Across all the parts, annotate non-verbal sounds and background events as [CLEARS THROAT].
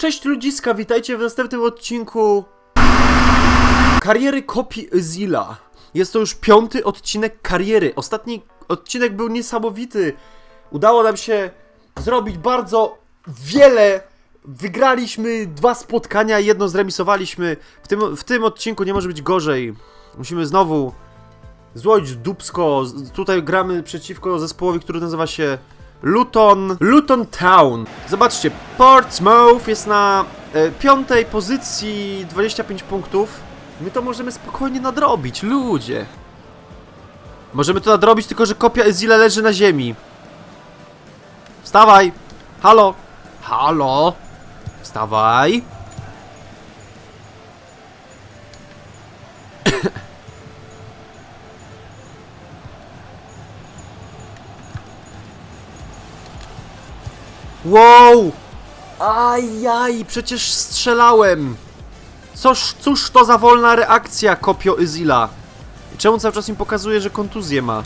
Cześć ludziska, witajcie w następnym odcinku Kariery kopii Zilla. Jest to już piąty odcinek kariery. Ostatni odcinek był niesamowity. Udało nam się zrobić bardzo wiele. Wygraliśmy dwa spotkania, jedno zremisowaliśmy. W tym, w tym odcinku nie może być gorzej. Musimy znowu złodzić dupsko. Tutaj gramy przeciwko zespołowi, który nazywa się Luton, Luton Town. Zobaczcie, Portsmouth jest na e, piątej pozycji, 25 punktów. My to możemy spokojnie nadrobić, ludzie. Możemy to nadrobić, tylko że kopia Ezila leży na ziemi. Wstawaj! Halo! Halo! Wstawaj! Wow! Ajaj, przecież strzelałem! Coż, cóż to za wolna reakcja, kopio Izila? Czemu cały czas im pokazuje, że kontuzję ma?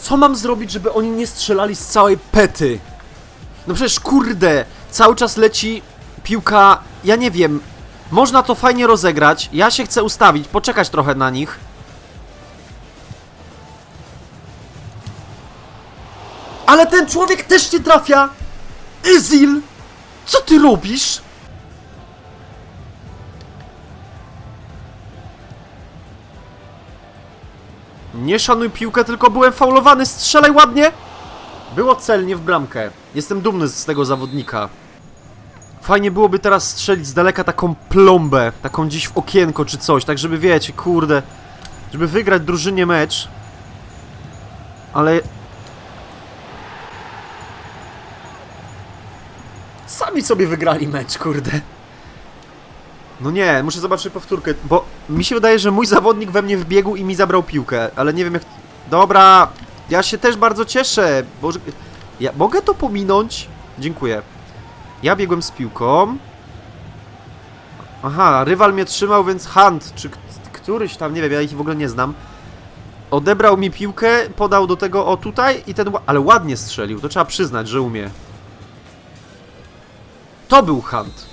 Co mam zrobić, żeby oni nie strzelali z całej pety? No przecież kurde, cały czas leci piłka, ja nie wiem. Można to fajnie rozegrać, ja się chcę ustawić, poczekać trochę na nich. Ale ten człowiek też nie trafia! Izil! Co ty robisz? Nie szanuj piłkę, tylko byłem faulowany, strzelaj ładnie! Było celnie w bramkę. Jestem dumny z tego zawodnika. Fajnie byłoby teraz strzelić z daleka taką plombę, taką gdzieś w okienko czy coś, tak żeby wiecie, kurde, żeby wygrać drużynie mecz. Ale Sami sobie wygrali mecz, kurde. No nie, muszę zobaczyć powtórkę, bo mi się wydaje, że mój zawodnik we mnie wbiegł i mi zabrał piłkę, ale nie wiem jak... Dobra, ja się też bardzo cieszę, Boże... Ja mogę to pominąć? Dziękuję. Ja biegłem z piłką. Aha, rywal mnie trzymał, więc Hunt, czy któryś tam, nie wiem, ja ich w ogóle nie znam. Odebrał mi piłkę, podał do tego, o tutaj i ten... Ale ładnie strzelił, to trzeba przyznać, że umie. To był Hunt.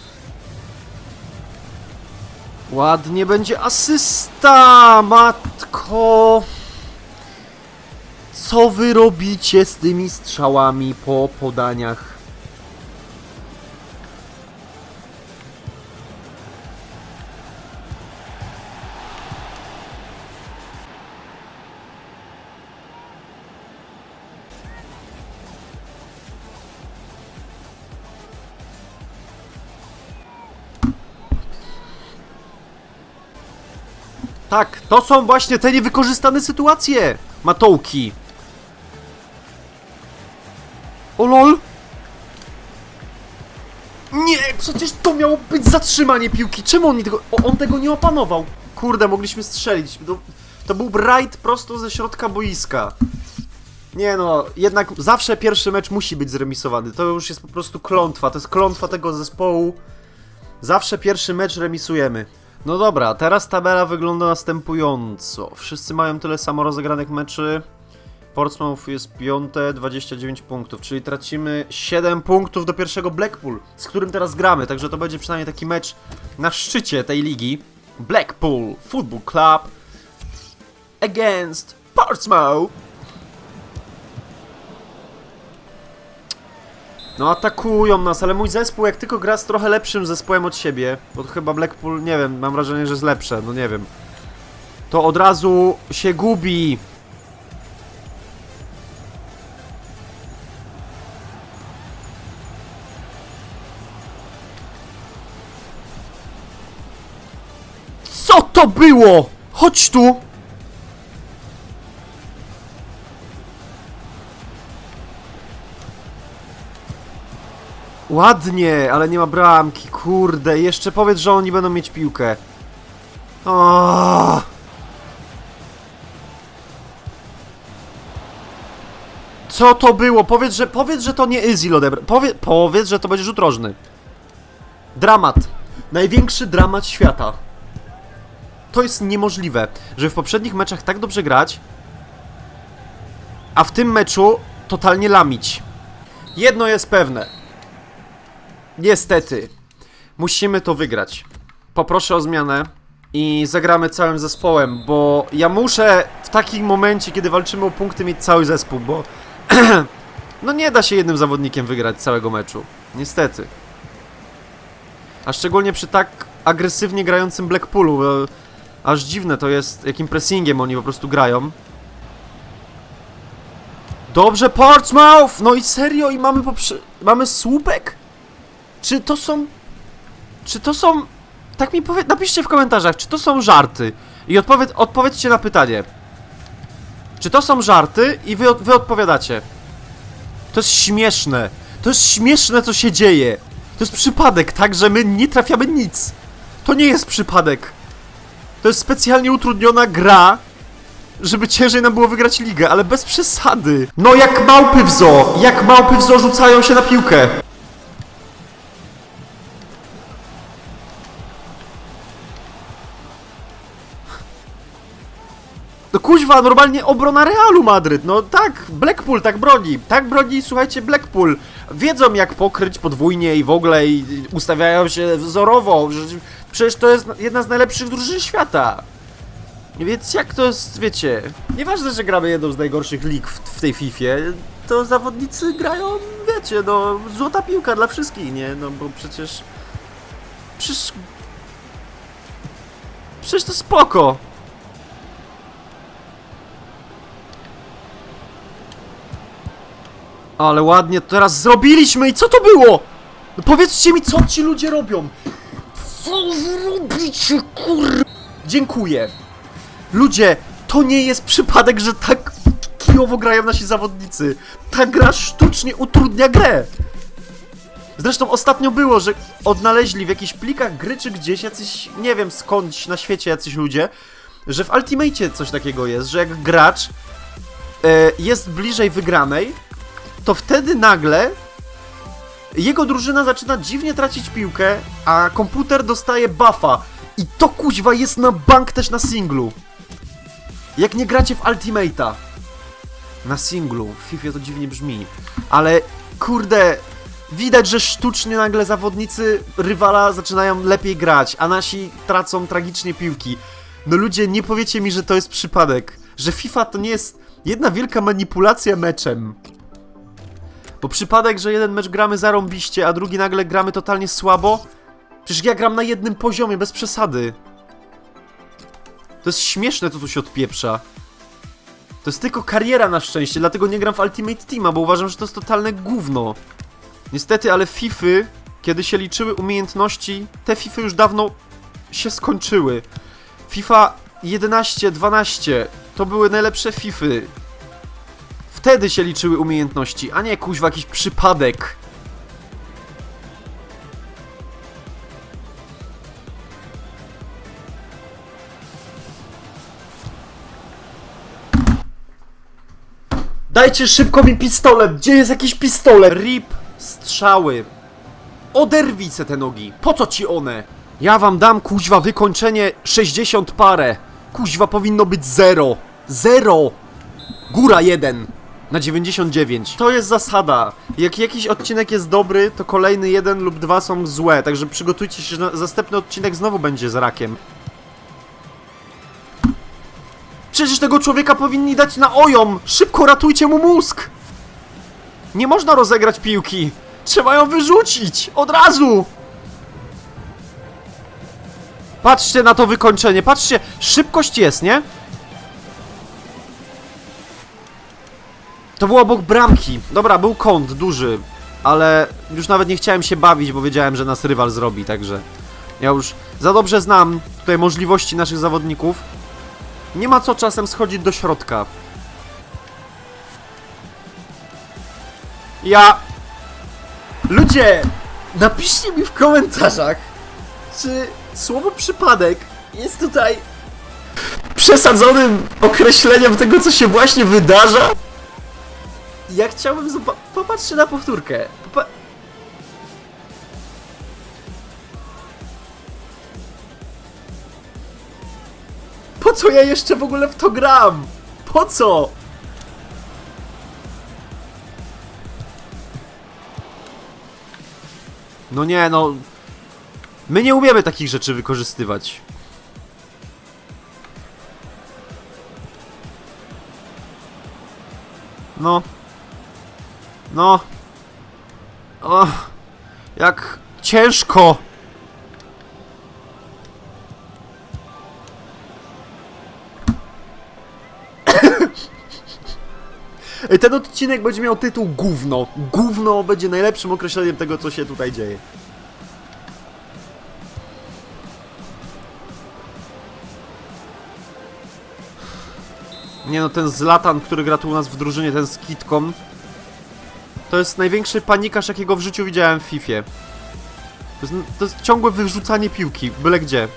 Ładnie będzie asysta, matko. Co wy robicie z tymi strzałami po podaniach? Tak, to są właśnie te niewykorzystane sytuacje, matołki. O lol. Nie, przecież to miało być zatrzymanie piłki. Czemu on, tego, on tego nie opanował? Kurde, mogliśmy strzelić. To, to był rajd prosto ze środka boiska. Nie no, jednak zawsze pierwszy mecz musi być zremisowany. To już jest po prostu klątwa. To jest klątwa tego zespołu. Zawsze pierwszy mecz remisujemy. No dobra, teraz tabela wygląda następująco. Wszyscy mają tyle samo rozegranych meczy. Portsmouth jest piąte, 29 punktów, czyli tracimy 7 punktów do pierwszego Blackpool, z którym teraz gramy, także to będzie przynajmniej taki mecz na szczycie tej ligi. Blackpool Football Club against Portsmouth. No atakują nas, ale mój zespół jak tylko gra z trochę lepszym zespołem od siebie, bo to chyba Blackpool, nie wiem, mam wrażenie, że jest lepsze, no nie wiem. To od razu się gubi. Co to było? Chodź tu! Ładnie, ale nie ma bramki, kurde. Jeszcze powiedz, że oni będą mieć piłkę. O! Co to było? Powiedz, że powiedz, że to nie Izil odebra. Powie, powiedz, że to będzie rzut rożny. Dramat. Największy dramat świata. To jest niemożliwe, że w poprzednich meczach tak dobrze grać, a w tym meczu totalnie lamić. Jedno jest pewne. Niestety, musimy to wygrać. Poproszę o zmianę i zagramy całym zespołem, bo ja muszę w takim momencie, kiedy walczymy o punkty, mieć cały zespół, bo [CLEARS THROAT] no nie da się jednym zawodnikiem wygrać całego meczu. Niestety. A szczególnie przy tak agresywnie grającym Blackpoolu. Aż dziwne to jest, jakim pressingiem oni po prostu grają. Dobrze, Portsmouth! No i serio, i mamy poprze... Mamy słupek? Czy to są... Czy to są... Tak mi powie... Napiszcie w komentarzach, czy to są żarty? I odpowiedz... odpowiedzcie na pytanie. Czy to są żarty? I wy, wy odpowiadacie. To jest śmieszne. To jest śmieszne, co się dzieje. To jest przypadek, tak, że my nie trafiamy nic. To nie jest przypadek. To jest specjalnie utrudniona gra, żeby ciężej nam było wygrać ligę, ale bez przesady. No jak małpy w zoo, jak małpy w zoo rzucają się na piłkę. No kuźwa, normalnie obrona Realu Madryt, no tak, Blackpool tak broni, tak broni, słuchajcie, Blackpool. Wiedzą jak pokryć podwójnie i w ogóle i ustawiają się wzorowo, przecież to jest jedna z najlepszych drużyn świata. Więc jak to jest, wiecie, nieważne, że gramy jedną z najgorszych lig w, w tej Fifie, to zawodnicy grają, wiecie, no, złota piłka dla wszystkich, nie? No bo przecież... Przecież... Przecież to spoko. Ale ładnie to teraz zrobiliśmy i co to było? No powiedzcie mi, co ci ludzie robią? Co wy robicie, kur... Dziękuję. Ludzie, to nie jest przypadek, że tak kijowo grają nasi zawodnicy. Ta gra sztucznie utrudnia grę. Zresztą ostatnio było, że odnaleźli w jakichś plikach gry czy gdzieś jacyś, nie wiem skądś na świecie jacyś ludzie, że w Ultimate coś takiego jest, że jak gracz e, jest bliżej wygranej, to wtedy nagle jego drużyna zaczyna dziwnie tracić piłkę, a komputer dostaje buffa. I to kuźwa jest na bank też na singlu. Jak nie gracie w Ultimate'a. Na singlu. W FIFA to dziwnie brzmi. Ale kurde, widać, że sztucznie nagle zawodnicy rywala zaczynają lepiej grać, a nasi tracą tragicznie piłki. No ludzie, nie powiecie mi, że to jest przypadek. Że FIFA to nie jest jedna wielka manipulacja meczem. Bo przypadek, że jeden mecz gramy zarąbiście, a drugi nagle gramy totalnie słabo? Przecież ja gram na jednym poziomie, bez przesady. To jest śmieszne, co tu się odpieprza. To jest tylko kariera na szczęście, dlatego nie gram w Ultimate Teama, bo uważam, że to jest totalne gówno. Niestety, ale Fify, kiedy się liczyły umiejętności, te Fify już dawno się skończyły. FIFA 11, 12 to były najlepsze Fify. Wtedy się liczyły umiejętności, a nie kuźwa jakiś przypadek. Dajcie szybko mi pistolet! Gdzie jest jakiś pistolet? Rip strzały. Oderwij se te nogi. Po co ci one? Ja wam dam kuźwa wykończenie 60 parę. Kuźwa powinno być 0. 0. Góra 1 na 99. To jest zasada. Jak jakiś odcinek jest dobry, to kolejny jeden lub dwa są złe. Także przygotujcie się, że na- następny odcinek znowu będzie z rakiem. Przecież tego człowieka powinni dać na ojom! Szybko ratujcie mu mózg! Nie można rozegrać piłki! Trzeba ją wyrzucić! Od razu! Patrzcie na to wykończenie, patrzcie! Szybkość jest, nie? To było obok bramki. Dobra, był kąt duży, ale już nawet nie chciałem się bawić, bo wiedziałem, że nas rywal zrobi, także ja już za dobrze znam tutaj możliwości naszych zawodników. Nie ma co czasem schodzić do środka. Ja... Ludzie, napiszcie mi w komentarzach, czy słowo przypadek jest tutaj przesadzonym określeniem tego, co się właśnie wydarza? Ja chciałbym zobaczyć... Popatrzcie na powtórkę. Popa po co ja jeszcze w ogóle w to gram? Po co? No nie, no... My nie umiemy takich rzeczy wykorzystywać. No, no. Jak ciężko. [COUGHS] Ten odcinek będzie miał tytuł Gówno. Gówno będzie najlepszym określeniem tego, co się tutaj dzieje. Nie no, ten Zlatan, który gra tu u nas w drużynie, ten z kitką, to jest największy panikarz, jakiego w życiu widziałem w Fifie. To jest, to jest ciągłe wyrzucanie piłki, byle gdzie.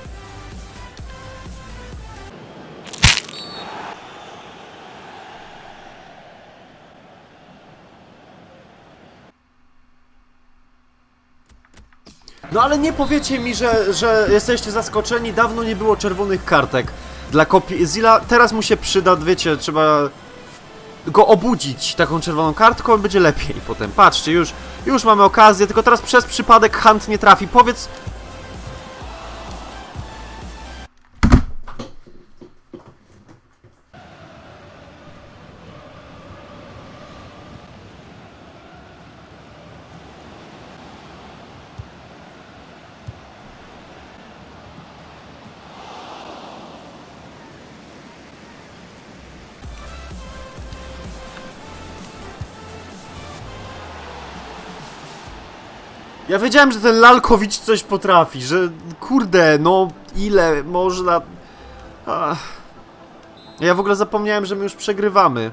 No ale nie powiecie mi, że, że jesteście zaskoczeni, dawno nie było czerwonych kartek dla kopii Zila. Teraz mu się przyda, wiecie, trzeba go obudzić taką czerwoną kartką będzie lepiej potem. Patrzcie, już, już mamy okazję, tylko teraz przez przypadek Hunt nie trafi. Powiedz... Ja wiedziałem, że ten Lalkowicz coś potrafi, że kurde, no ile można... Ach. Ja w ogóle zapomniałem, że my już przegrywamy.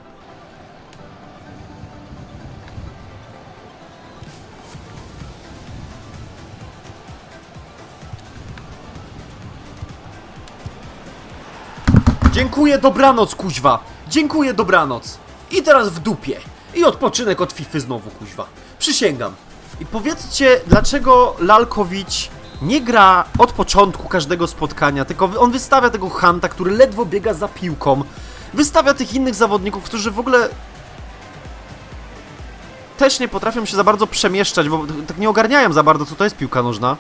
Dziękuję, dobranoc, kuźwa. Dziękuję, dobranoc. I teraz w dupie. I odpoczynek od Fify znowu, kuźwa. Przysięgam. I powiedzcie, dlaczego Lalkowicz nie gra od początku każdego spotkania, tylko on wystawia tego Hanta, który ledwo biega za piłką. Wystawia tych innych zawodników, którzy w ogóle też nie potrafią się za bardzo przemieszczać, bo tak nie ogarniają za bardzo, co to jest piłka nożna.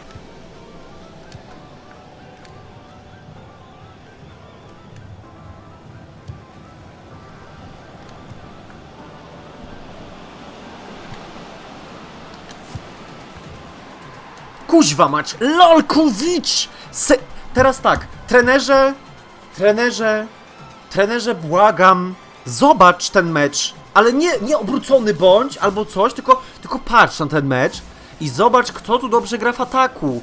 Kuźwa mać! Lolkowicz! Se... Teraz tak, trenerze, trenerze, trenerze błagam, zobacz ten mecz, ale nie, nie obrócony bądź albo coś, tylko, tylko patrz na ten mecz i zobacz kto tu dobrze gra w ataku.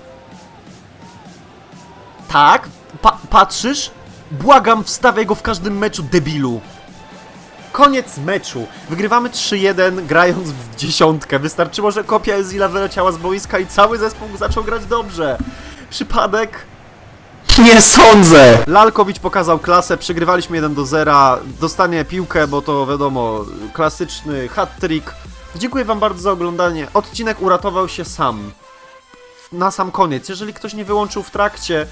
Tak, pa patrzysz? Błagam, wstawiaj go w każdym meczu, debilu. Koniec meczu. Wygrywamy 3-1, grając w dziesiątkę. Wystarczyło, że kopia Ezila wyleciała z boiska i cały zespół zaczął grać dobrze. Przypadek? Nie sądzę! Lalkowicz pokazał klasę, przegrywaliśmy 1 do 0. Dostanie piłkę, bo to wiadomo, klasyczny hat-trick. Dziękuję wam bardzo za oglądanie. Odcinek uratował się sam. Na sam koniec. Jeżeli ktoś nie wyłączył w trakcie,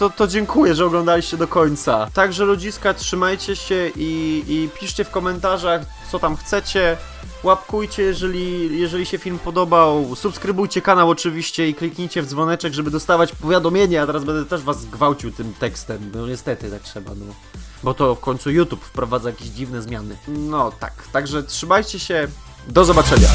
to, to dziękuję, że oglądaliście do końca. Także ludziska, trzymajcie się i, i piszcie w komentarzach, co tam chcecie. Łapkujcie, jeżeli, jeżeli się film podobał. Subskrybujcie kanał oczywiście i kliknijcie w dzwoneczek, żeby dostawać powiadomienia. A teraz będę też was gwałcił tym tekstem. No niestety tak trzeba, no. Bo to w końcu YouTube wprowadza jakieś dziwne zmiany. No tak, także trzymajcie się. Do zobaczenia.